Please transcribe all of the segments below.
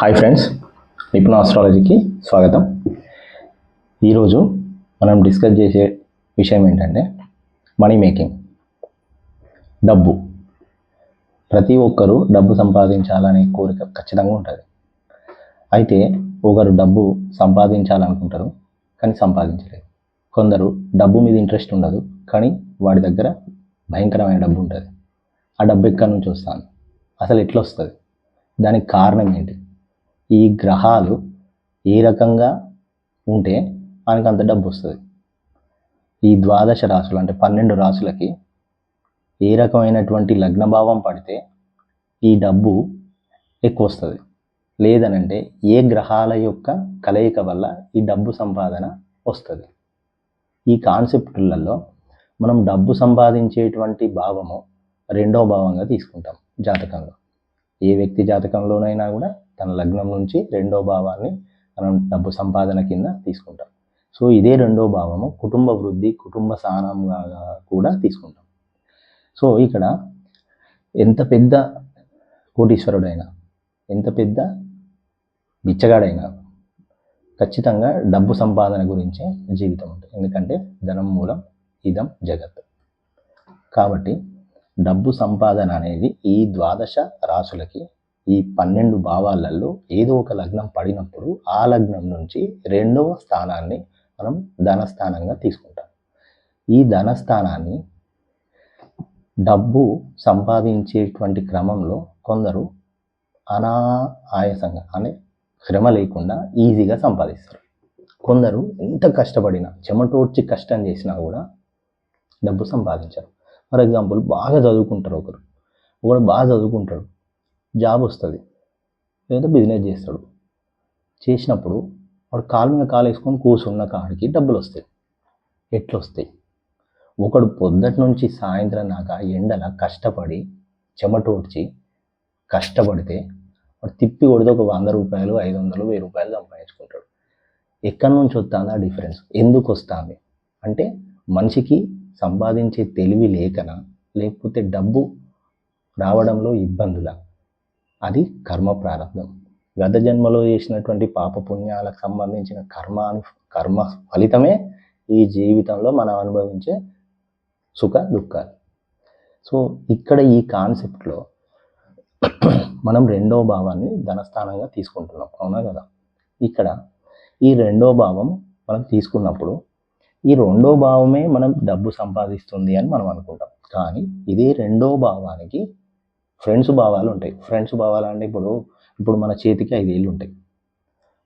Hi friends నిపుణ ఆస్ట్రాలజీకి స్వాగతం. ఈరోజు మనం డిస్కస్ చేసే విషయం ఏంటంటే మనీ మేకింగ్ డబ్బు. ప్రతి ఒక్కరూ డబ్బు సంపాదించాలనే కోరిక ఖచ్చితంగా ఉంటుంది. అయితే ఒకరు డబ్బు సంపాదించాలనుకుంటారు కానీ సంపాదించలేరు కొందరు డబ్బు మీద ఇంట్రెస్ట్ ఉండదు కానీ వాడి దగ్గర భయంకరమైన డబ్బు ఉంటుంది. ఆ డబ్బు ఎక్కడి నుంచి వస్తాను అసలు ఎట్లా వస్తుంది? దానికి కారణం ఏంటి? ఈ గ్రహాలు ఏ రకంగా ఉంటే మనకు అంత డబ్బు వస్తుంది ఈ ద్వాదశ రాశులు అంటే పన్నెండు రాశులకి ఏ రకమైనటువంటి లగ్నభావం పడితే ఈ డబ్బు ఎక్కువ వస్తుంది లేదనంటే ఏ గ్రహాల యొక్క కలయిక వల్ల ఈ డబ్బు సంపాదన వస్తుంది. ఈ కాన్సెప్టులలో మనం డబ్బు సంపాదించేటువంటి భావము రెండో భావంగా తీసుకుంటాం జాతకంలో. ఏ వ్యక్తి జాతకంలోనైనా కూడా తన లగ్నం నుంచి రెండో భావాన్ని మనం డబ్బు సంపాదన కింద తీసుకుంటాం. సో ఇదే రెండో భావము. కుటుంబ వృద్ధి కుటుంబ స్థానంగా కూడా తీసుకుంటాం. సో ఇక్కడ ఎంత పెద్ద కోటీశ్వరుడైనా ఎంత పెద్ద బిచ్చగాడైనా ఖచ్చితంగా డబ్బు సంపాదన గురించే జీవితం ఉంటుంది. ఎందుకంటే ధనం మూలం ఇదం జగత్. కాబట్టి డబ్బు సంపాదన అనేది ఈ ద్వాదశ రాసులకి ఈ పన్నెండు భావాలలో ఏదో ఒక లగ్నం పడినప్పుడు ఆ లగ్నం నుంచి రెండవ స్థానాన్ని మనం ధనస్థానంగా తీసుకుంటాం. ఈ ధనస్థానాన్ని డబ్బు సంపాదించేటువంటి క్రమంలో కొందరు అనా ఆయాసంగా అనే శ్రమ లేకుండా ఈజీగా సంపాదిస్తారు. కొందరు ఎంత కష్టపడినా చెమటోడ్చి కష్టం చేసినా కూడా డబ్బు సంపాదించరు. ఫర్ ఎగ్జాంపుల్ బాగా చదువుకుంటారు ఒకరు. ఒకరు బాగా చదువుకుంటాడు. జాబ్ వస్తుంది. లేదా బిజినెస్ చేస్తాడు. చేసినప్పుడు వాడు కాలు మీద కాలు వేసుకొని కూర్చున్న కాడికి డబ్బులు వస్తాయి ఎట్లా వస్తాయి ఒకడు పొద్దుటి నుంచి సాయంత్రం దాకా ఎండల కష్టపడి చెమటోడ్చి కష్టపడితే వాడు తిప్పి కొడితే ఒక వంద రూపాయలు ఐదు వందలు వెయ్యి రూపాయలు సంపాదించుకుంటాడు. ఎక్కడి నుంచి వస్తుంది ఆ డిఫరెన్స్? ఎందుకు వస్తుంది? అంటే మనిషికి సంపాదించే తెలివి లేకనా లేకపోతే డబ్బు రావడంలో ఇబ్బందులా? అది కర్మ ప్రారంభం. గత జన్మలో చేసినటువంటి పాప పుణ్యాలకు సంబంధించిన కర్మ కర్మ ఫలితమే ఈ జీవితంలో మనం అనుభవించే సుఖ దుఃఖాలు. సో ఇక్కడ ఈ కాన్సెప్ట్లో మనం రెండో భావాన్ని ధనస్థానంగా తీసుకుంటున్నాం. అవునా కదా? ఇక్కడ ఈ రెండో భావం మనం తీసుకున్నప్పుడు ఈ రెండో భావమే మనం డబ్బు సంపాదిస్తుంది అని మనం అనుకుంటాం. కానీ ఇదే రెండో భావానికి ఫ్రెండ్స్ భావాలు ఉంటాయి. ఫ్రెండ్స్ భావాలు అంటే ఇప్పుడు ఇప్పుడు మన చేతికి ఐదేళ్ళు ఉంటాయి.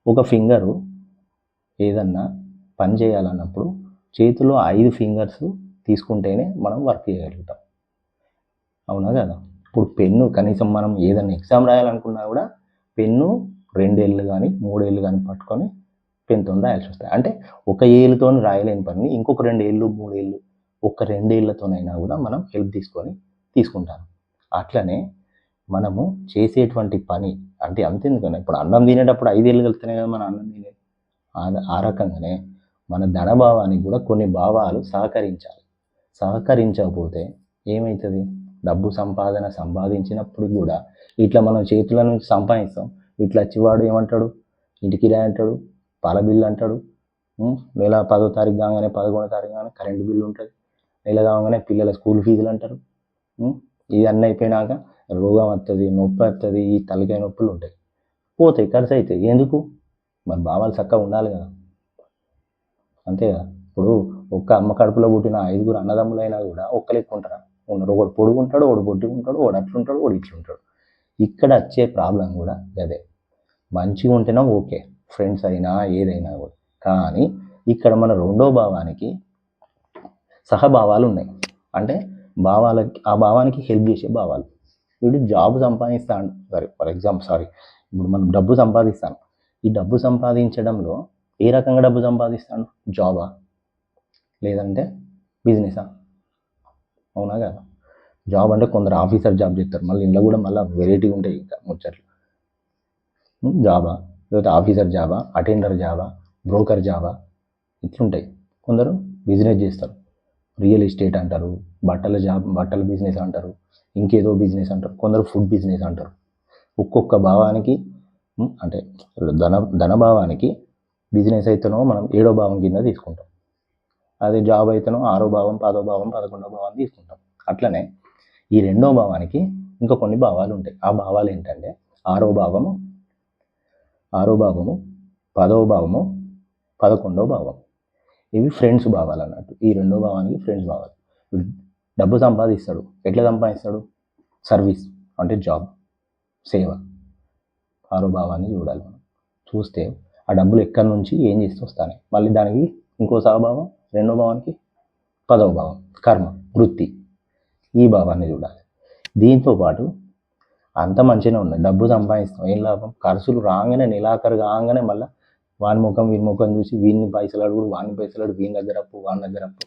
ఒక ఫింగరు ఏదన్నా పని చేయాలన్నప్పుడు చేతిలో ఐదు ఫింగర్స్ తీసుకుంటేనే మనం వర్క్ చేయగలుగుతాం. అవునా కదా? ఇప్పుడు పెన్ను కనీసం మనం ఏదన్నా ఎగ్జామ్ రాయాలనుకున్నా కూడా పెన్ను రెండేళ్ళు కానీ మూడేళ్ళు కానీ పట్టుకొని పెన్తో రాయాల్సి వస్తాయి. అంటే ఒక ఏళ్ళతో రాయలేని పని ఇంకొక రెండేళ్ళు మూడేళ్ళు ఒక రెండేళ్ళతోనైనా కూడా మనం హెల్ప్ తీసుకొని తీసుకుంటాను అట్లనే మనము చేసేటువంటి పని అంటే అంతెందుకన్నా ఇప్పుడు అన్నం తినేటప్పుడు ఐదేళ్ళు కలుగుతున్నాయి కదా మన అన్నం తినేది. ఆ- రకంగానే మన ధనభావానికి కూడా కొన్ని భావాలు సహకరించాలి. సహకరించకపోతే ఏమవుతుంది డబ్బు సంపాదన సంపాదించినప్పుడు కూడా ఇట్లా మనం చేతుల నుంచి సంపాదిస్తాం. ఇట్లా వచ్చేవాడు ఏమంటాడు? ఇంటికి రా అంటాడు? పాల బిల్లు అంటాడు? నెల పదో తారీఖు కాగానే పదకొండో తారీఖు కాగానే కరెంటు బిల్లు ఉంటుంది. నెల కాగానే పిల్లల స్కూల్ ఫీజులు అంటారు. ఇది అన్నీ అయిపోయినాక రోగం వస్తుంది నొప్పి వస్తుంది ఈ తలకాయ నొప్పులు ఉంటాయి. పోతాయి ఖర్చు అవుతాయి ఎందుకు? మరి భావాలు చక్కగా ఉండాలి కదా. అంతే కదా. ఇప్పుడు ఒక్క అమ్మ కడుపులో పుట్టిన ఐదుగురు అన్నదమ్ములైనా కూడా ఒక్క లెక్క ఉన్నారు ఒకడు పొడుగుంటాడు ఒకడు పొట్టుకుంటాడు ఒకడు అట్లుంటాడు ఒకడు ఇట్లుంటాడు. ఇక్కడ వచ్చే ప్రాబ్లం కూడా అదే మంచిగా ఉంటేనే ఓకే. ఫ్రెండ్స్ అయినా ఏదైనా కూడా. కానీ ఇక్కడ మన రెండో భావానికి సహభావాలు ఉన్నాయి. అంటే భావాలకి ఆ భావానికి హెల్ప్ చేసే భావాలు. వీడు జాబ్ సంపాదిస్తాడు. సరే ఫర్ ఎగ్జాంపుల్ సారీ ఇప్పుడు మనం డబ్బు సంపాదిస్తాను ఈ డబ్బు సంపాదించడంలో ఏ రకంగా డబ్బు సంపాదిస్తాడు? జాబా లేదంటే బిజినెసా అవునా కదా? జాబ్ అంటే కొందరు ఆఫీసర్ జాబ్ చేస్తారు. మళ్ళీ ఇంట్లో కూడా మళ్ళీ వెరైటీ ఉంటాయి ఇంకా ముచ్చట్లు. జాబా లేకపోతే ఆఫీసర్ జాబా అటెండర్ జాబా బ్రోకర్ జాబా ఇట్లుంటాయి. కొందరు బిజినెస్ చేస్తారు. రియల్ ఎస్టేట్ అంటారు బట్టల జాబ్ బట్టల బిజినెస్ అంటారు ఇంకేదో బిజినెస్ అంటారు కొందరు ఫుడ్ బిజినెస్ అంటారు. ఒక్కొక్క భావానికి అంటే ధన ధనభావానికి బిజినెస్ అయితేనో మనం ఏడో భావం కింద తీసుకుంటాం. అదే జాబ్ అయితేనో ఆరో భావం పదో భావం పదకొండో భావం తీసుకుంటాం. అట్లనే ఈ రెండో భావానికి ఇంకా కొన్ని భావాలు ఉంటాయి. ఆ భావాలు ఏంటంటే ఆరో భావము ఆరో భావము పదో భావము పదకొండో భావం ఇవి ఫ్రెండ్స్ భావాలు అన్నట్టు ఈ రెండో భావానికి ఫ్రెండ్స్ భావాలు. డబ్బు సంపాదిస్తాడు. ఎట్లా సంపాదిస్తాడు? సర్వీస్ అంటే జాబ్ సేవ. ఆరో భావాన్ని చూడాలి మనం. చూస్తే ఆ డబ్బులు ఎక్కడి నుంచి ఏం చేస్తూ వస్తాయి? మళ్ళీ దానికి ఇంకో సహభావం రెండో భావానికి పదవ భావం కర్మ వృత్తి. ఈ భావాన్ని చూడాలి. దీంతో పాటు అంత మంచిగానే ఉన్నాయి. డబ్బు సంపాదిస్తాం. ఏం లాభం? ఖర్చులు రాగానే నెలాఖరు కాగానే మళ్ళీ వాని ముఖం వీని ముఖం చూసి వీడిని పైసలు అడుగుడు వాని పైసలు అడుగు వీని దగ్గర అప్పు వాని దగ్గర అప్పు.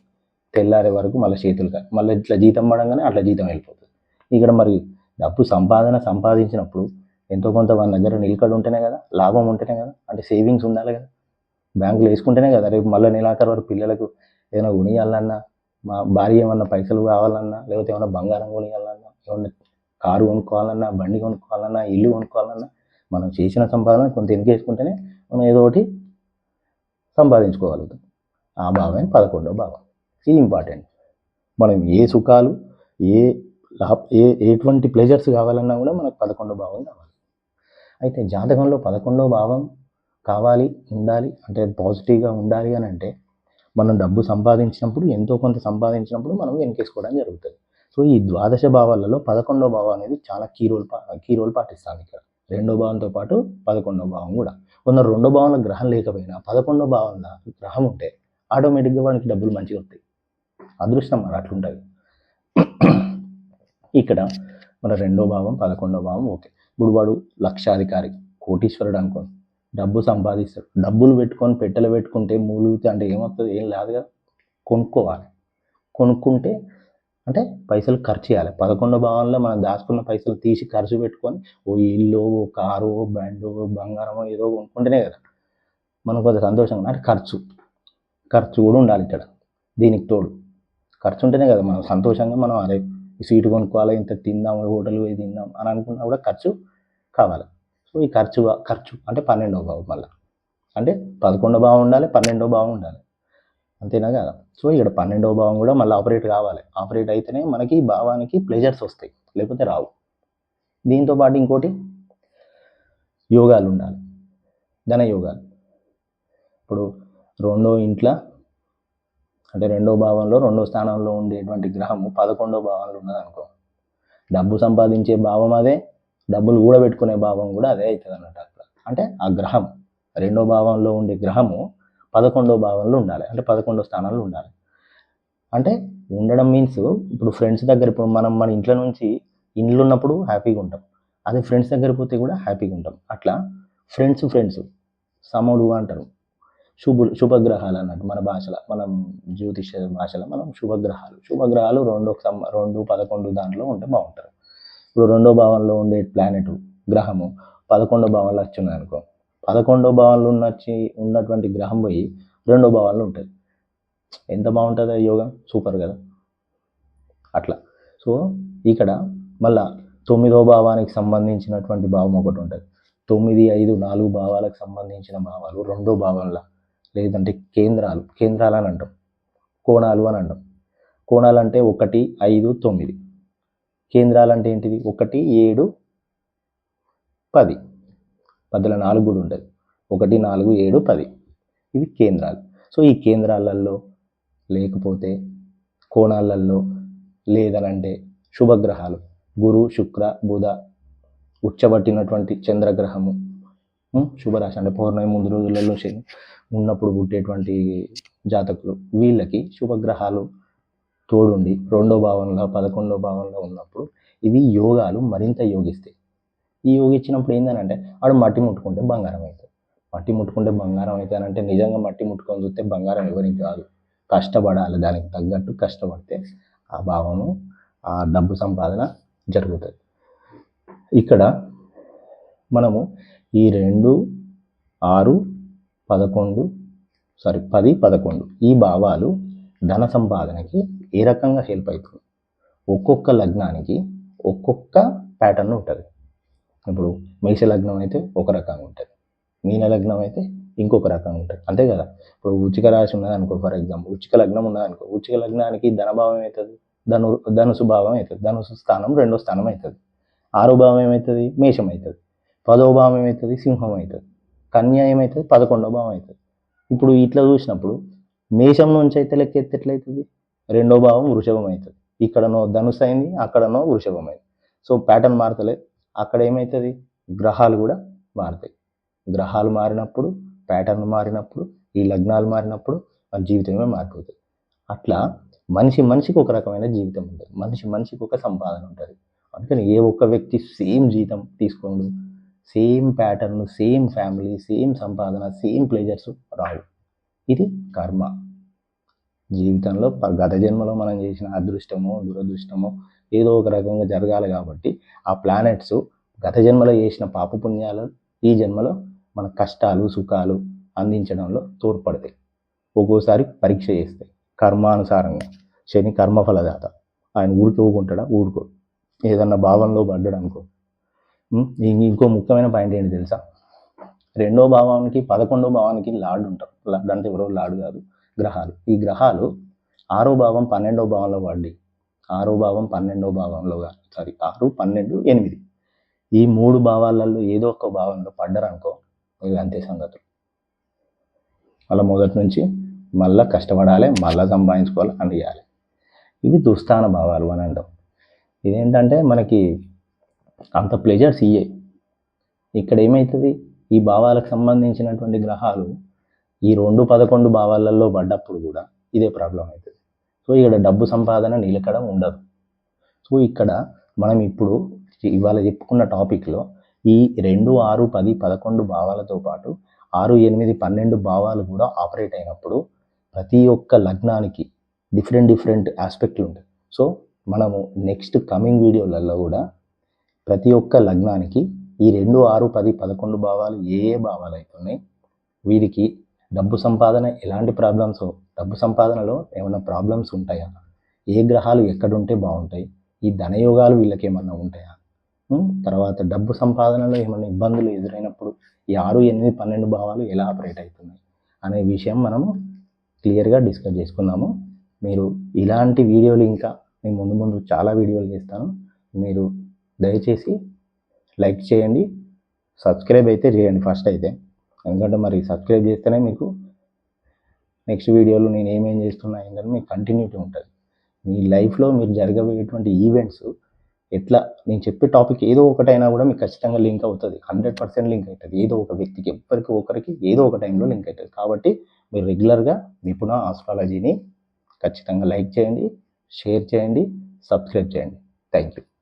తెల్లారే వరకు మళ్ళీ చేతులు కా- మళ్ళీ ఇట్లా జీతం పడంగానే అట్లా జీతం వెళ్ళిపోతుంది. ఇక్కడ మరి డబ్బు సంపాదన సంపాదించినప్పుడు ఎంతో కొంత వాని దగ్గర నిలకడ ఉంటేనే కదా లాభం ఉంటేనే కదా అంటే సేవింగ్స్ ఉండాలి కదా. బ్యాంకులో వేసుకుంటేనే కదా రేపు మళ్ళీ నెలాఖరు వరకు పిల్లలకు ఏదైనా కొనియాలన్నా మా భార్య ఏమన్నా పైసలు కావాలన్నా లేకపోతే ఏమన్నా బంగారం కొనియాలన్నా ఏమన్నా కారు కొనుక్కోవాలన్నా బండి కొనుక్కోవాలన్నా ఇల్లు కొనుక్కోవాలన్నా మనం చేసిన సంపాదన కొంత ఎనికేసుకుంటేనే మనం ఏదో ఒకటి సంపాదించుకోగలుగుతాం. ఆ భావమే పదకొండో భావం. ఇది ఇంపార్టెంట్ మనం ఏ సుఖాలు ఏ లాభ ఏ ఎటువంటి ప్లెజర్స్ కావాలన్నా కూడా మనకు పదకొండో భావం కావాలి. అయితే జాతకంలో పదకొండో భావం కావాలి ఉండాలి అంటే పాజిటివ్గా ఉండాలి అని అంటే మనం డబ్బు సంపాదించినప్పుడు ఎంతో కొంత సంపాదించినప్పుడు మనం వెనకేసుకోవడం జరుగుతుంది. సో ఈ ద్వాదశ భావాలలో పదకొండో భావం అనేది చాలా కీ రోల్ పా కీ రోల్ పాటిస్తాను ఇక్కడ. రెండో భావంతో పాటు పదకొండో భావం కూడా. కొందరు రెండో భావంలో గ్రహం లేకపోయినా పదకొండో భావంలో గ్రహం ఉంటే ఆటోమేటిక్గా వానికి డబ్బులు మంచిగా వస్తాయి. అదృష్టం మరి అట్లుంటుంది. ఇక్కడ మన రెండో భావం పదకొండో భావం ఓకే. ఇప్పుడు వాడు లక్షాధికారి కోటీశ్వరుడు అనుకోండి. డబ్బు సంపాదిస్తాడు. డబ్బులు పెట్టుకొని పెట్టెలు పెట్టుకుంటే మూలుగుతే అంటే ఏమవుతుంది ఏం లేదు కదా. కొనుక్కోవాలి. కొనుక్కుంటే అంటే పైసలు ఖర్చు చేయాలి. పదకొండో భావంలో మనం దాచుకున్న పైసలు తీసి ఖర్చు పెట్టుకొని ఓ ఇల్లు ఓ కారు ఓ బండు బంగారం బంగారమో ఏదో కొనుక్కుంటేనే కదా మనకు కొంత సంతోషంగా అంటే ఖర్చు. ఖర్చు కూడా ఉండాలి ఇక్కడ. దీనికి తోడు. ఖర్చు ఉంటేనే కదా మనం సంతోషంగా మనం అరే సీటు కొనుక్కోవాలి ఇంత తిందాం హోటల్ పోయి తిందాం అని అనుకున్నా కూడా ఖర్చు కావాలి. సో ఈ ఖర్చు ఖర్చు అంటే పన్నెండో భావం మళ్ళీ. అంటే పదకొండో భావం ఉండాలి పన్నెండో భావం ఉండాలి. అంతేనా కదా? సో ఇక్కడ పన్నెండవ భావం కూడా మళ్ళీ ఆపరేట్ కావాలి. ఆపరేట్ అయితేనే మనకి భావానికి ప్లెజర్స్ వస్తాయి లేకపోతే రావు. దీంతో పాటు ఇంకోటి యోగాలు ఉండాలి. ధన యోగాలు ఇప్పుడు రెండో ఇంట్లో అంటే రెండో భావంలో రెండో స్థానంలో ఉండేటువంటి గ్రహము పదకొండో భావంలో ఉన్నదనుకో డబ్బు సంపాదించే భావం అదే డబ్బులు కూడబెట్టుకునే భావం కూడా అదే అవుతుంది అన్నట్టు అక్కడ. అంటే ఆ గ్రహం రెండో భావంలో ఉండే గ్రహము పదకొండో భావంలో ఉండాలి. అంటే పదకొండో స్థానంలో ఉండాలి. అంటే ఉండడం మీన్స్ ఇప్పుడు ఫ్రెండ్స్ దగ్గర ఇప్పుడు మనం మన ఇంట్లో నుంచి ఇండ్లు ఉన్నప్పుడు హ్యాపీగా ఉంటాం. అదే ఫ్రెండ్స్ దగ్గర పోతే కూడా హ్యాపీగా ఉంటాం. అట్లా ఫ్రెండ్స్ ఫ్రెండ్స్ సముడు అంటారు. శుభ శుభగ్రహాలు అన్నట్టు మన భాషలో మనం జ్యోతిష భాషలో మనం శుభగ్రహాలు. శుభగ్రహాలు రెండు రెండు పదకొండు దాంట్లో ఉంటే బాగుంటారు. ఇప్పుడు రెండో భావంలో ఉండే ప్లానెట్ గ్రహము పదకొండో భావంలో వచ్చి అనుకో పదకొండో భావంలో ఉన్నచ్చి ఉన్నటువంటి గ్రహం పోయి రెండో భావాల్లో ఉంటుంది ఎంత బాగుంటుంది ఆ యోగం? సూపర్ కదా? అట్లా. సో ఇక్కడ మళ్ళా తొమ్మిదో భావానికి సంబంధించినటువంటి భావం ఒకటి ఉంటుంది. తొమ్మిది ఐదు నాలుగు భావాలకు సంబంధించిన భావాలు రెండో భావంలో లేదంటే కేంద్రాలు. కేంద్రాలు అని అంటాం. కోణాలు అని అంటాం. కోణాలు అంటే ఒకటి ఐదు తొమ్మిది. కేంద్రాలు అంటే ఏంటిది? ఒకటి ఏడు పది. మధ్యలో నాలుగు కూడా ఉంటుంది ఒకటి నాలుగు ఏడు పది. ఇవి కేంద్రాలు. సో ఈ కేంద్రాలలో లేకపోతే కోణాలలో లేదనంటే శుభగ్రహాలు. గురు శుక్ర బుధ ఉచ్చబట్టినటువంటి చంద్రగ్రహము శుభరాశి అంటే పౌర్ణమి ముందు రోజులలో ఉన్నప్పుడు పుట్టేటువంటి జాతకులు వీళ్ళకి శుభగ్రహాలు తోడుండి రెండో భావంలో పదకొండో భావంలో ఉన్నప్పుడు ఇవి యోగాలు మరింత యోగిస్తాయి. ఈ యోగి ఇచ్చినప్పుడు ఏంటంటే ఆడు మట్టి ముట్టుకుంటే బంగారం అవుతుంది మట్టి ముట్టుకుంటే బంగారం అవుతుంది అంటే నిజంగా మట్టి ముట్టుకొని చూస్తే బంగారం ఎవరికి కాదు కష్టపడాలి దానికి తగ్గట్టు కష్టపడితే ఆ భావము ఆ డబ్బు సంపాదన జరుగుతుంది. ఇక్కడ మనము ఈ రెండు ఆరు పదకొండు సారీ పది పదకొండు ఈ భావాలు ధన సంపాదనకి ఏ రకంగా హెల్ప్ అవుతుంది? ఒక్కొక్క లగ్నానికి ఒక్కొక్క ప్యాటర్న్ ఉంటుంది. ఇప్పుడు మేష లగ్నం అయితే ఒక రకంగా ఉంటుంది మీన లగ్నం అయితే ఇంకొక రకంగా ఉంటుంది అంతే కదా? ఇప్పుడు ఉచిక రాశి ఉన్నది అనుకో ఫర్ ఎగ్జాంపుల్ ఉచిక లగ్నం ఉన్నది అనుకో ఉచిక లగ్నానికి ధనభావం అవుతుంది ధను ధనుసు భావం అవుతుంది ధనుసు స్థానం రెండో స్థానం అవుతుంది ఆరో భావం ఏమవుతుంది మేషం అవుతుంది పదో భావం ఏమవుతుంది సింహం అవుతుంది కన్య ఏమవుతుంది పదకొండో భావం అవుతుంది ఇప్పుడు ఇట్లా చూసినప్పుడు మేషం నుంచి అయితే లెక్క ఎత్తే ఎట్లయితుంది? రెండో భావం వృషభం అవుతుంది ఇక్కడనో ధనుసు అయింది అక్కడనో వృషభం అయింది సో ప్యాటర్న్ మారతలేదు అక్కడ ఏమవుతుంది గ్రహాలు కూడా మారుతాయి. గ్రహాలు మారినప్పుడు ప్యాటర్న్ మారినప్పుడు ఈ లగ్నాలు మారినప్పుడు మన జీవితమే మారిపోతుంది అట్లా మనిషి మనిషికి ఒక రకమైన జీవితం ఉంటుంది. మనిషి మనిషికి ఒక సంపాదన ఉంటుంది. అందుకని ఏ ఒక్క వ్యక్తి సేమ్ జీతం తీసుకోండు. Same pattern same family same సంపాదన సేమ్ ప్లేజర్స్ రావు. ఇది కర్మ. జీవితంలో ప- గత జన్మలో మనం చేసిన అదృష్టమో దురదృష్టమో ఏదో ఒక రకంగా జరగాలి కాబట్టి ఆ ప్లానెట్స్ గత జన్మలో చేసిన పాపపుణ్యాలు ఈ జన్మలో మన కష్టాలు సుఖాలు అందించడంలో తోడ్పడతాయి. ఒక్కోసారి పరీక్ష చేస్తాయి. కర్మానుసారంగా. శని కర్మఫలదాత ఆయన ఊరుకోకుంటాడా ఊరుకో. ఏదన్నా భావంలో పడ్డాడు అనుకో. ఇంకో ముఖ్యమైన పాయింట్ ఏంటి తెలుసా? రెండో భావానికి పదకొండో భావానికి లార్డ్ ఉంటారు. లార్డ్ అంటే ఎవరో? లార్డ్ కాదు. గ్రహాలు. ఈ గ్రహాలు ఆరో భావం పన్నెండో భావంలో పడ్డాయి. ఆరో భావం పన్నెండో భావంలో సారీ ఆరు పన్నెండు ఎనిమిది. ఈ మూడు భావాలలో ఏదో ఒక భావంలో పడ్డారనుకో ఇవి అంతే సంగతులు. వాళ్ళ మొదటి నుంచి మళ్ళీ కష్టపడాలి మళ్ళీ సంపాదించుకోవాలి అని చేయాలి. ఇవి దుస్థాన భావాలు అని అంటాం. ఇదేంటంటే మనకి అంత ప్లెజర్స్ ఇయ్యే. ఇక్కడ ఏమవుతుంది ఈ భావాలకు సంబంధించినటువంటి గ్రహాలు ఈ రెండు పదకొండు భావాలలో పడ్డప్పుడు కూడా ఇదే ప్రాబ్లం అవుతుంది. సో ఇక్కడ డబ్బు సంపాదన నిలకడ ఉండదు. సో ఇక్కడ మనం ఇప్పుడు ఇవాళ చెప్పుకున్న టాపిక్లో ఈ రెండు ఆరు పది పదకొండు భావాలతో పాటు ఆరు ఎనిమిది పన్నెండు భావాలు కూడా ఆపరేట్ అయినప్పుడు ప్రతి ఒక్క లగ్నానికి డిఫరెంట్ డిఫరెంట్ ఆస్పెక్ట్లు ఉంటాయి. సో మనము నెక్స్ట్ కమింగ్ వీడియోలలో కూడా ప్రతి ఒక్క లగ్నానికి ఈ రెండు ఆరు పది పదకొండు భావాలు ఏ ఏ భావాలు అవుతున్నాయి వీరికి డబ్బు సంపాదన ఎలాంటి ప్రాబ్లమ్స్ డబ్బు సంపాదనలో ఏమైనా ప్రాబ్లమ్స్ ఉంటాయా? ఏ గ్రహాలు ఎక్కడుంటే బాగుంటాయి? ఈ ధనయోగాలు వీళ్ళకి ఏమన్నా ఉంటాయా? తర్వాత డబ్బు సంపాదనలో ఏమైనా ఇబ్బందులు ఎదురైనప్పుడు ఈ ఆరు ఎనిమిది పన్నెండు భావాలు ఎలా ఆపరేట్ అవుతున్నాయి? అనే విషయం మనము క్లియర్గా డిస్కస్ చేసుకుందాము. మీరు ఇలాంటి వీడియోలు ఇంకా నేను ముందు ముందు చాలా వీడియోలు చేస్తాను. మీరు దయచేసి లైక్ చేయండి. సబ్స్క్రైబ్ అయితే చేయండి ఫస్ట్ అయితే. ఎందుకంటే మరి సబ్స్క్రైబ్ చేస్తేనే మీకు నెక్స్ట్ వీడియోలో నేను ఏమేం చేస్తున్నా ఏంటని మీకు కంటిన్యూటీ ఉంటుంది. మీ లైఫ్లో మీరు జరగబోయేటువంటి ఈవెంట్స్ ఎట్లా నేను చెప్పే టాపిక్ ఏదో ఒకటైనా కూడా మీకు ఖచ్చితంగా లింక్ అవుతుంది. హండ్రెడ్ పర్సెంట్ లింక్ అవుతుంది. ఏదో ఒక వ్యక్తికి ఎవ్వరికి ఒకరికి ఏదో ఒక టైంలో లింక్ అవుతుంది. కాబట్టి మీరు రెగ్యులర్గా నిపుణ ఆస్ట్రాలజీని ఖచ్చితంగా లైక్ చేయండి షేర్ చేయండి సబ్స్క్రైబ్ చేయండి. Thank you